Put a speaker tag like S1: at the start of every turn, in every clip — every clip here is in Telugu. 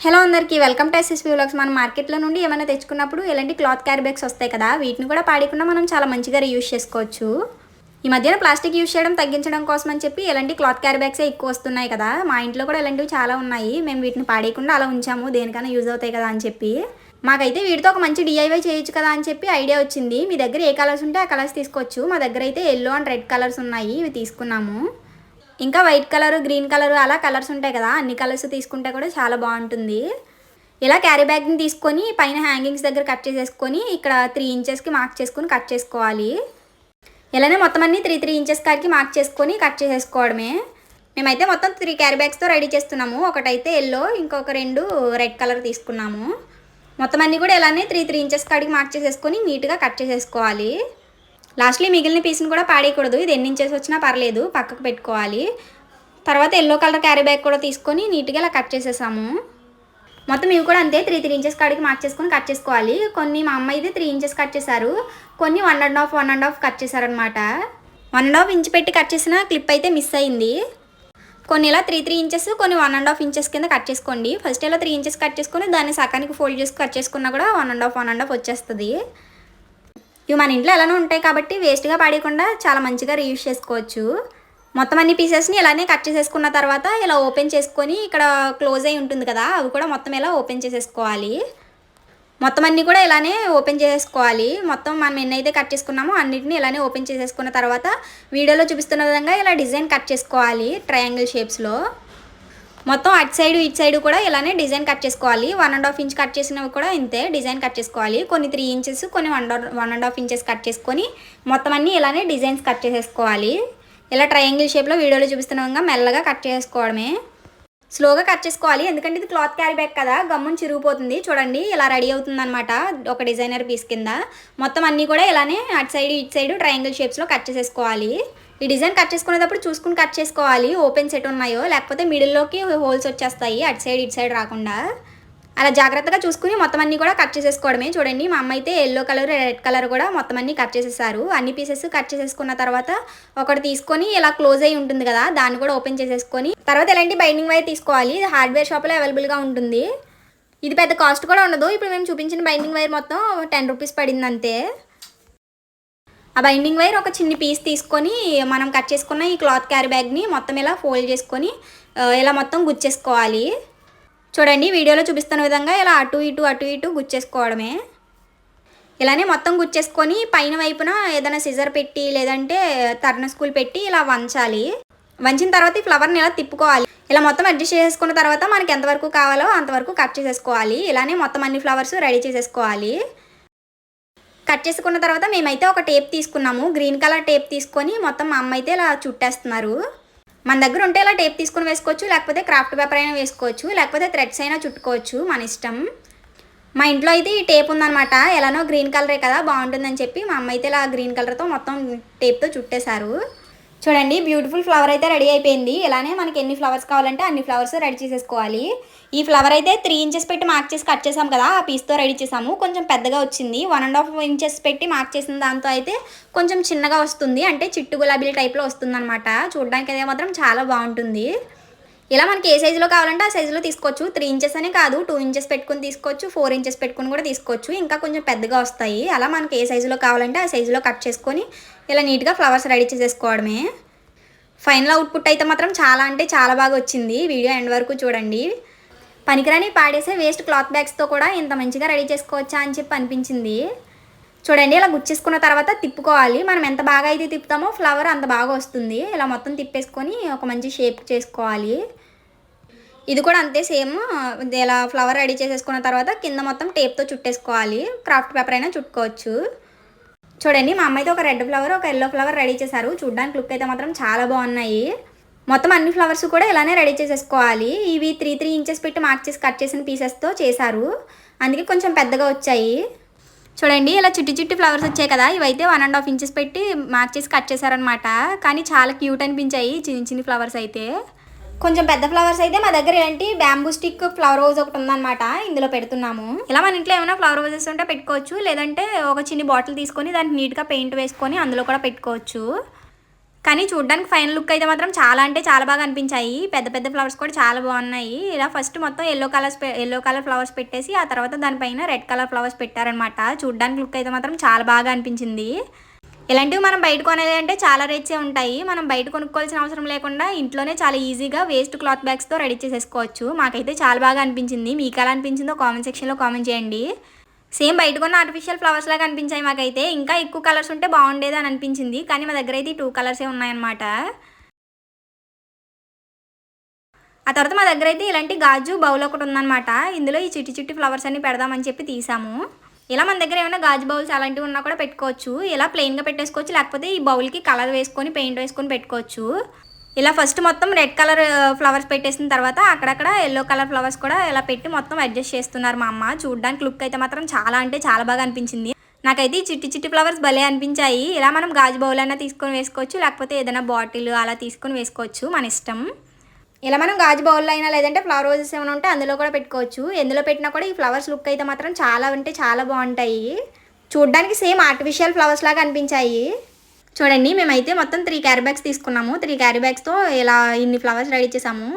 S1: హలో అందరికీ వెల్కమ్ టు ఎస్ఎస్పీ వ్లాగ్స్ మనం మార్కెట్లో నుండి ఏమైనా తెచ్చుకున్నప్పుడు ఇలాంటి క్లాత్ క్యారీ బ్యాగ్స్ వస్తాయి కదా వీటిని కూడా పాడకుండా మనం చాలా మంచిగా రీయూజ్ చేసుకోవచ్చు. ఈ మధ్యన ప్లాస్టిక్ యూజ్ చేయడం తగ్గించడం కోసం అని చెప్పి ఇలాంటి క్లాత్ క్యారీ బ్యాగ్సే ఎక్కువ వస్తున్నాయి కదా మా ఇంట్లో కూడా ఇలాంటివి చాలా ఉన్నాయి. మేము వీటిని పాడేయకుండా అలా ఉంచాము దేనికైనా యూజ్ అవుతాయి కదా అని చెప్పి. మాకైతే వీటితో ఒక మంచి డిఐవై చేయొచ్చు కదా అని చెప్పి ఐడియా వచ్చింది. మీ దగ్గర ఏ కలర్స్ ఉంటే ఆ కలర్స్ తీసుకోవచ్చు. మా దగ్గర అయితే ఎల్లో అండ్ రెడ్ కలర్స్ ఉన్నాయి ఇవి తీసుకున్నాము. ఇంకా వైట్ కలర్ గ్రీన్ కలర్ అలా కలర్స్ ఉంటాయి కదా అన్ని కలర్స్ తీసుకుంటే కూడా చాలా బాగుంటుంది. ఇలా క్యారీ బ్యాగ్ని తీసుకొని పైన హ్యాంగింగ్స్ దగ్గర కట్ చేసేసుకొని ఇక్కడ త్రీ ఇంచెస్కి మార్క్ చేసుకొని కట్ చేసుకోవాలి. ఇలానే మొత్తం అన్ని త్రీ త్రీ ఇంచెస్ కాడికి మార్క్ చేసుకొని కట్ చేసేసుకోవడమే. మేమైతే మొత్తం త్రీ క్యారీ బ్యాగ్స్తో రెడీ చేస్తున్నాము. ఒకటైతే ఎల్లో ఇంకొక రెండు రెడ్ కలర్ తీసుకున్నాము. మొత్తం అన్ని కూడా ఇలానే త్రీ త్రీ ఇంచెస్ కాడికి మార్క్ చేసేసుకొని నీట్గా కట్ చేసేసుకోవాలి. లాస్ట్లీ మిగిలిన పీస్ని కూడా పాడేయకూడదు. ఇది ఎన్ని ఇంచెస్ వచ్చినా పర్లేదు. పక్కకు పెట్టుకోవాలి. తర్వాత ఎల్లో కలర్ క్యారీ బ్యాగ్ కూడా తీసుకొని నీట్గా ఇలా కట్ చేసేసాము. మొత్తం ఇవి కూడా అంతే. త్రీ త్రీ ఇంచెస్ కాడికి మార్క్ చేసుకొని కట్ చేసుకోవాలి. కొన్ని మా అమ్మ అయితే త్రీ ఇంచెస్ కట్ చేశారు. కొన్ని one and half one and half cut చేశారనమాట వన్ అండ్ హాఫ్ ఇంచ్ పెట్టి కట్ చేసిన క్లిప్ అయితే మిస్ అయింది. కొన్ని ఇలా త్రీ త్రీ ఇంచెస్ కొన్ని వన్ అండ్ హాఫ్ ఇంచెస్ కింద కట్ చేసుకోండి. ఫస్ట్ ఇలా త్రీ ఇంచెస్ కట్ చేసుకొని దాన్ని సకానికి ఫోల్డ్ చేసి కట్ చేసుకున్నా కూడా one and half one and half వచ్చేస్తుంది. ఇవి మన ఇంట్లో ఎలానో ఉంటాయి కాబట్టి వేస్ట్గా పడేయకుండా చాలా మంచిగా రీయూజ్ చేసుకోవచ్చు. మొత్తం అన్ని పీసెస్ని ఇలానే కట్ చేసేసుకున్న తర్వాత ఇలా ఓపెన్ చేసుకొని ఇక్కడ క్లోజ్ అయి ఉంటుంది కదా అవి కూడా మొత్తం ఇలా ఓపెన్ చేసేసుకోవాలి. మొత్తం అన్నీ కూడా ఇలానే ఓపెన్ చేసేసుకోవాలి. మొత్తం మనం ఎన్నైతే కట్ చేసుకున్నామో అన్నిటిని ఇలానే ఓపెన్ చేసేసుకున్న తర్వాత వీడియోలో చూపిస్తున్న విధంగా ఇలా డిజైన్ కట్ చేసుకోవాలి ట్రయాంగిల్ షేప్స్లో మొత్తం అటు సైడ్ ఇటు సైడ్ కూడా ఇలానే డిజైన్ కట్ చేసుకోవాలి. One and half inch cut చేసినవి కూడా ఇంతే డిజైన్ కట్ చేసుకోవాలి. కొన్ని త్రీ ఇంచెస్ కొన్ని one one and half inches cut చేసుకొని మొత్తం అన్నీ ఇలానే డిజైన్స్ కట్ చేసేసుకోవాలి. ఇలా ట్రయాంగిల్ షేప్లో వీడియోలో చూపిస్తున్న విధంగా మెల్లగా కట్ చేసుకోవడమే. స్లోగా కట్ చేసుకోవాలి. ఎందుకంటే ఇది క్లాత్ క్యారీ బ్యాగ్ కదా. గమ్మును చిరిగిపోతుంది. చూడండి ఇలా రెడీ అవుతుంది అనమాట ఒక డిజైనర్ పీస్ కింద. మొత్తం అన్నీ కూడా ఇలానే అటు సైడ్ ఇటు సైడ్ ట్రయాంగిల్ షేప్స్లో కట్ చేసేసుకోవాలి. ఈ డిజైన్ కట్ చేసుకునేటప్పుడు చూసుకుని కట్ చేసుకోవాలి. ఓపెన్ సెట్ ఉన్నాయో లేకపోతే మిడిల్లోకి హోల్స్ వచ్చేస్తాయి. అటు సైడ్ ఇటు సైడ్ రాకుండా. అలా జాగ్రత్తగా చూసుకుని మొత్తం అన్ని కూడా కట్ చేసేసుకోవడమే. చూడండి మా అమ్మ అయితే ఎల్లో కలర్ రెడ్ కలర్ కూడా మొత్తం అన్ని కట్ చేసేసారు. అన్ని పీసెస్ కట్ చేసేసుకున్న తర్వాత ఒకటి తీసుకొని ఇలా క్లోజ్ అయి ఉంటుంది కదా దాన్ని కూడా ఓపెన్ చేసేసుకొని. తర్వాత ఎలాంటి బైండింగ్ వైర్ తీసుకోవాలి. హార్డ్వేర్ షాప్లో అవైలబుల్గా ఉంటుంది. ఇది పెద్ద కాస్ట్ కూడా ఉండదు. ఇప్పుడు మేము చూపించిన బైండింగ్ వైర్ మొత్తం టెన్ రూపీస్ పడింది అంతే. ఆ బైండింగ్ వైర్ ఒక చిన్న పీస్ తీసుకొని మనం కట్ చేసుకున్న ఈ క్లాత్ క్యారీ బ్యాగ్ని మొత్తం ఇలా ఫోల్డ్ చేసుకొని ఇలా మొత్తం గుచ్చేసుకోవాలి. చూడండి వీడియోలో చూపిస్తున్న విధంగా ఇలా అటు ఇటు అటు ఇటు గుచ్చేసుకోవడమే. ఇలానే మొత్తం గుచ్చేసుకొని పైన వైపున ఏదైనా సిజర్ పెట్టి లేదంటే తర్న స్కూల్ పెట్టి ఇలా వంచాలి. వంచిన తర్వాత ఈ ఫ్లవర్ని ఇలా తిప్పుకోవాలి. ఇలా మొత్తం అడ్జస్ట్ చేసేసుకున్న తర్వాత మనకి ఎంతవరకు కావాలో అంతవరకు కట్ చేసేసుకోవాలి. ఇలానే మొత్తం అన్ని ఫ్లవర్స్ రెడీ చేసేసుకోవాలి. కట్ చేసుకున్న తర్వాత మేమైతే ఒక టేప్ తీసుకున్నాము. గ్రీన్ కలర్ టేప్ తీసుకొని మొత్తం మా అమ్మ అయితే ఇలా చుట్టేస్తున్నారు. మన దగ్గర ఉంటే ఇలా టేప్ తీసుకొని వేసుకోవచ్చు లేకపోతే క్రాఫ్ట్ పేపర్ అయినా వేసుకోవచ్చు లేకపోతే థ్రెడ్స్ అయినా చుట్టుకోవచ్చు మన ఇష్టం. మా ఇంట్లో అయితే ఈ టేప్ ఉందన్నమాట. ఎలానో గ్రీన్ కలరే కదా బాగుంటుందని చెప్పి మా అమ్మ అయితే ఇలా గ్రీన్ కలర్తో మొత్తం టేప్తో చుట్టేశారు. చూడండి బ్యూటిఫుల్ ఫ్లవర్ అయితే రెడీ అయిపోయింది. ఇలానే మనకి ఎన్ని ఫ్లవర్స్ కావాలంటే అన్ని ఫ్లవర్స్ రెడీ చేసేసుకోవాలి. ఈ ఫ్లవర్ అయితే త్రీ ఇంచెస్ పెట్టి మార్క్ చేసి కట్ చేసాం కదా ఆ పీస్తో రెడీ చేసాము. కొంచెం పెద్దగా వచ్చింది. వన్ అండ్ హాఫ్ ఇంచెస్ పెట్టి మార్క్ చేసిన దాంతో అయితే కొంచెం చిన్నగా వస్తుంది. అంటే చిట్టు గులాబీల టైప్లో వస్తుంది అనమాట చూడడానికి అయితే మాత్రం చాలా బాగుంటుంది. ఇలా మనకి ఏ సైజులో కావాలంటే ఆ సైజులో తీసుకోవచ్చు. త్రీ ఇంచెస్ అనే కాదు టూ ఇంచెస్ పెట్టుకుని తీసుకోవచ్చు ఫోర్ ఇంచెస్ పెట్టుకుని కూడా తీసుకోవచ్చు. ఇంకా కొంచెం పెద్దగా వస్తాయి. అలా మనకి ఏ సైజులో కావాలంటే ఆ సైజులో కట్ చేసుకొని ఇలా నీట్గా ఫ్లవర్స్ రెడీ చేసేసుకోవడమే. ఫైనల్ అవుట్పుట్ అయితే మాత్రం చాలా అంటే చాలా బాగా వచ్చింది. వీడియో ఎండ్ వరకు చూడండి. పనికిరాని పాడేసే వేస్ట్ క్లాత్ బ్యాగ్స్తో కూడా ఇంత మంచిగా రెడీ చేసుకోవచ్చా అని చెప్పి అనిపించింది. చూడండి ఇలా గుచ్చేసుకున్న తర్వాత తిప్పుకోవాలి. మనం ఎంత బాగా అయితే తిప్పుతామో ఫ్లవర్ అంత బాగా వస్తుంది. ఇలా మొత్తం తిప్పేసుకొని ఒక మంచి షేప్ చేసుకోవాలి. ఇది కూడా అంతే సేమ్. ఇలా ఫ్లవర్ రెడీ చేసేసుకున్న తర్వాత కింద మొత్తం టేప్తో చుట్టేసుకోవాలి. క్రాఫ్ట్ పేపర్ అయినా చుట్టుకోవచ్చు. చూడండి మా అమ్మ అయితే ఒక రెడ్ ఫ్లవర్ ఒక ఎల్లో ఫ్లవర్ రెడీ చేశారు. చూడ్డానికి లుక్ అయితే మాత్రం చాలా బాగున్నాయి. మొత్తం అన్ని ఫ్లవర్స్ కూడా ఇలానే రెడీ చేసేసుకోవాలి. ఇవి త్రీ త్రీ ఇంచెస్ పెట్టి మార్క్ చేసి కట్ చేసిన పీసెస్తో చేశారు. అందుకే కొంచెం పెద్దగా వచ్చాయి. చూడండి ఇలా చిట్టి చిట్టి ఫ్లవర్స్ వచ్చాయి కదా. ఇవైతే వన్ అండ్ హాఫ్ ఇంచెస్ పెట్టి మార్క్ చేసి కట్ చేశారనమాట కానీ చాలా క్యూట్ అనిపించాయి చిన్న చిన్న ఫ్లవర్స్ అయితే. కొంచెం పెద్ద ఫ్లవర్స్ అయితే మా దగ్గర ఏంటి? బ్యాంబూ స్టిక్ ఫ్లవర్ రోజ్ ఒకటి ఉందన్నమాట. ఇందులో పెడుతున్నాము. ఇలా మన ఇంట్లో ఏమైనా ఫ్లవర్ రోజెస్ ఉంటే పెట్టుకోవచ్చు. లేదంటే ఒక చిన్ని బాటిల్ తీసుకొని దానికి నీట్గా పెయింట్ వేసుకొని అందులో కూడా పెట్టుకోవచ్చు. కానీ చూడడానికి ఫైనల్ లుక్ అయితే మాత్రం చాలా అంటే చాలా బాగా అనిపించాయి. పెద్ద పెద్ద ఫ్లవర్స్ కూడా చాలా బాగున్నాయి. ఇలా ఫస్ట్ మొత్తం yellow colours yellow colour flowers పెట్టేసి ఆ తర్వాత దానిపైన రెడ్ కలర్ ఫ్లవర్స్ పెట్టారనమాట చూడడానికి లుక్ అయితే మాత్రం చాలా బాగా అనిపించింది. ఇలాంటివి మనం బయట కొనేది అంటే చాలా రేట్సే ఉంటాయి. మనం బయట కొనుక్కోవాల్సిన అవసరం లేకుండా ఇంట్లోనే చాలా ఈజీగా వేస్ట్ క్లాత్ బ్యాగ్స్తో రెడీ చేసేసుకోవచ్చు. మాకైతే చాలా బాగా అనిపించింది. మీకు ఎలా అనిపించిందో కామెంట్ సెక్షన్లో కామెంట్ చేయండి. సేమ్ బయట కొన్న ఆర్టిఫిషియల్ ఫ్లవర్స్ లాగా అనిపించాయి మాకైతే. ఇంకా ఎక్కువ కలర్స్ ఉంటే బాగుండేది అని అనిపించింది. కానీ మా దగ్గర అయితే టూ కలర్సే ఉన్నాయన్నమాట. ఆ తర్వాత మా దగ్గర అయితే ఇలాంటి గాజు బౌల్ ఒకటి ఉందన్నమాట. ఇందులో ఈ చిట్టి చిట్టి ఫ్లవర్స్ అన్ని పెడదామని చెప్పి తీసాము. ఇలా మన దగ్గర ఏమైనా గాజు బౌల్స్ అలాంటివి ఉన్నా కూడా పెట్టుకోవచ్చు. ఇలా ప్లెయిన్గా పెట్టేసుకోవచ్చు. లేకపోతే ఈ బౌల్కి కలర్ వేసుకొని పెయింట్ వేసుకొని పెట్టుకోవచ్చు. ఇలా ఫస్ట్ మొత్తం రెడ్ కలర్ ఫ్లవర్స్ పెట్టేసిన తర్వాత అక్కడక్కడ ఎల్లో కలర్ ఫ్లవర్స్ కూడా ఇలా పెట్టి మొత్తం అడ్జస్ట్ చేస్తున్నారు మా అమ్మ. చూడడానికి లుక్ అయితే మాత్రం చాలా అంటే చాలా బాగా అనిపించింది. నాకైతే ఈ చిట్టి చిట్టి ఫ్లవర్స్ భలే అనిపించాయి. ఇలా మనం గాజు బౌల్ అయినా తీసుకొని వేసుకోవచ్చు. లేకపోతే ఏదైనా బాటిల్ అలా తీసుకొని వేసుకోవచ్చు మన ఇష్టం. ఇలా మనం గాజు బౌల్లో అయినా లేదంటే ఫ్లవర్ రోజెస్ ఏమైనా ఉంటే అందులో కూడా పెట్టుకోవచ్చు. ఎందులో పెట్టినా కూడా ఈ ఫ్లవర్స్ లుక్ అయితే మాత్రం చాలా అంటే చాలా బాగుంటాయి. చూడ్డానికి సేమ్ ఆర్టిఫిషియల్ ఫ్లవర్స్ లాగా అనిపించాయి. చూడండి మేమైతే మొత్తం త్రీ క్యారీ బ్యాగ్స్ తీసుకున్నాము. త్రీ క్యారీ బ్యాగ్స్తో ఇలా ఇన్ని ఫ్లవర్స్ రెడీ చేసాము.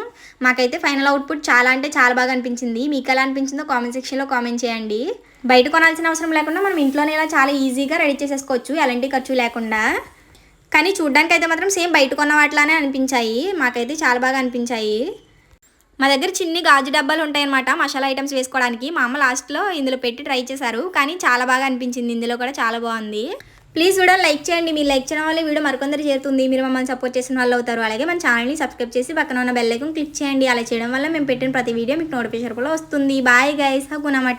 S1: మాకైతే ఫైనల్ అవుట్పుట్ చాలా అంటే చాలా బాగా అనిపించింది. మీకు ఎలా అనిపించిందో కామెంట్ సెక్షన్లో కామెంట్ చేయండి. బయట కొనాల్సిన అవసరం లేకుండా మనం ఇంట్లోనే ఇలా చాలా ఈజీగా రెడీ చేసేసుకోవచ్చు. ఎలాంటి ఖర్చు లేకుండా. కానీ చూడ్డానికి అయితే మాత్రం సేమ్ బయట కొన్న వాటిలానే అనిపించాయి. మాకైతే చాలా బాగా అనిపించాయి. మా దగ్గర చిన్ని గాజు డబ్బాలు ఉంటాయన్నమాట మసాలా ఐటమ్స్ వేసుకోవడానికి. మా అమ్మ లాస్ట్లో ఇందులో పెట్టి ట్రై చేశారు కానీ చాలా బాగా అనిపించింది. ఇందులో కూడా చాలా బాగుంది. ప్లీజ్ కూడా లైక్ చేయండి. మీరు లైక్ చేయడం వల్ల వీడియో మరికొందరు చేరుతుంది. మీరు మమ్మల్ని సపోర్ట్ చేసిన వాళ్ళు అవుతారు. అలాగే మన ఛానల్ని సబ్స్క్రైబ్ చేసి పక్కన ఉన్న బెల్ క్లిక్ చేయండి. అలా చేయడం వల్ల మేము పెట్టిన ప్రతి వీడియో మీకు నోటిఫికేషన్ కూడా వస్తుంది. Bye guys హగునమా